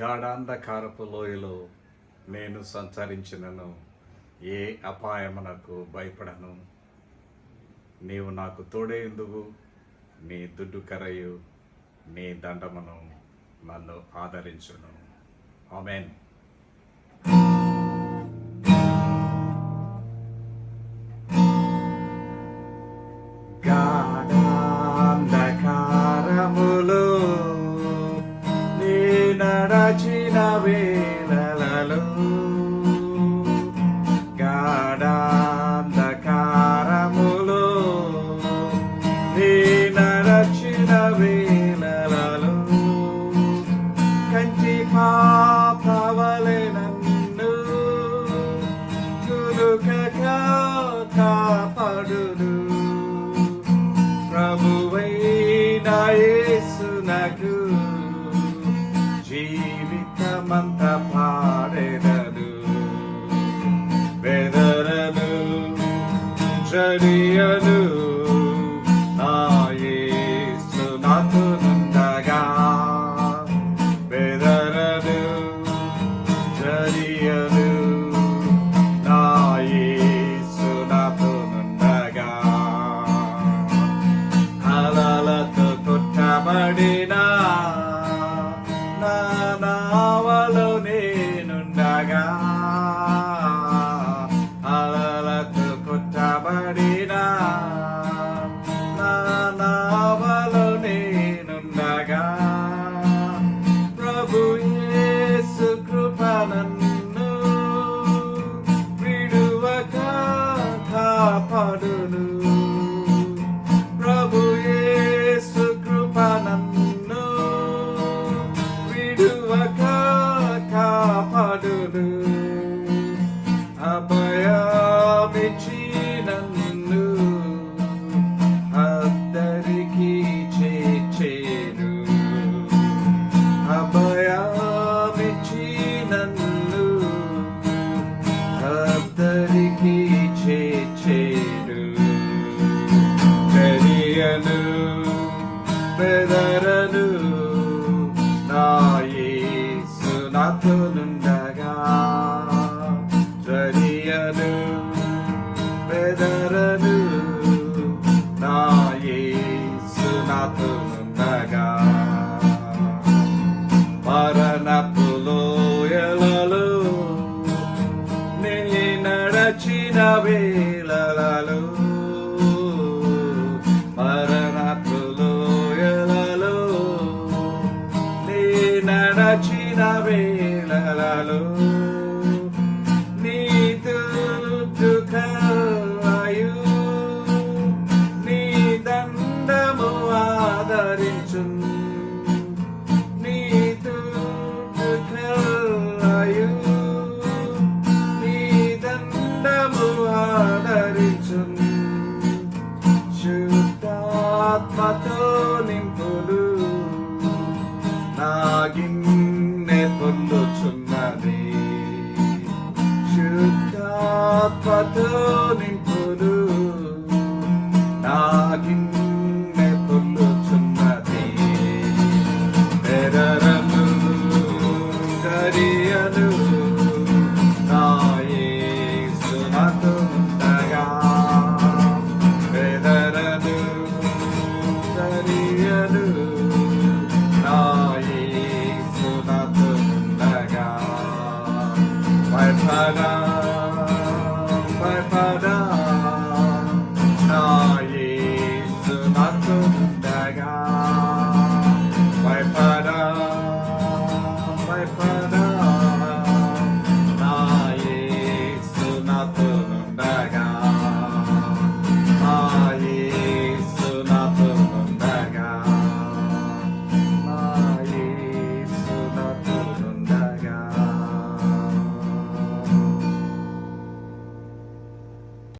గాఢాంధకారపు లోయలో నేను సంచరించినను. ఏ అపాయమునకు భయపడను. నీవు నాకు తోడేందుకు నీ దుడ్డు కరయు. నీ దండమును నన్ను ఆదరించును. ఆమెన్. కాపాడును ప్రభువైన యేసునకు జీవితమంత పాడెదను. బెదరను చరియను నా యేసు బెదరను చరియను కొట్టబడిన నా నావలో నేనుండగా. అలలతో కొట్టబడిన? నా నావలో నేనుండగా. ప్రభు యేసు కృప నన్ను విడువక కాపాడును. విడువక కాపాడును అభయమిచ్చి నన్ను అద్దరికి చేర్చేను. అభయమిచ్చి నన్ను అద్దరికి చేర్చేను. తెలియను బెదరను తెలియను బెదరను నా యేసు నాతో నుండగా మరణపు లోయలలో నే నడచిన వేళలలో మరణపు లోయలలో నే నడచిన వేళలలో నింపులు నా గిన్నె పొల్లుచున్నది. తెరరలు గరియలు నా ఏసునతో ఉండగా తెరరలు గరియలు నా ఏసునతో ఉండగా like, ah.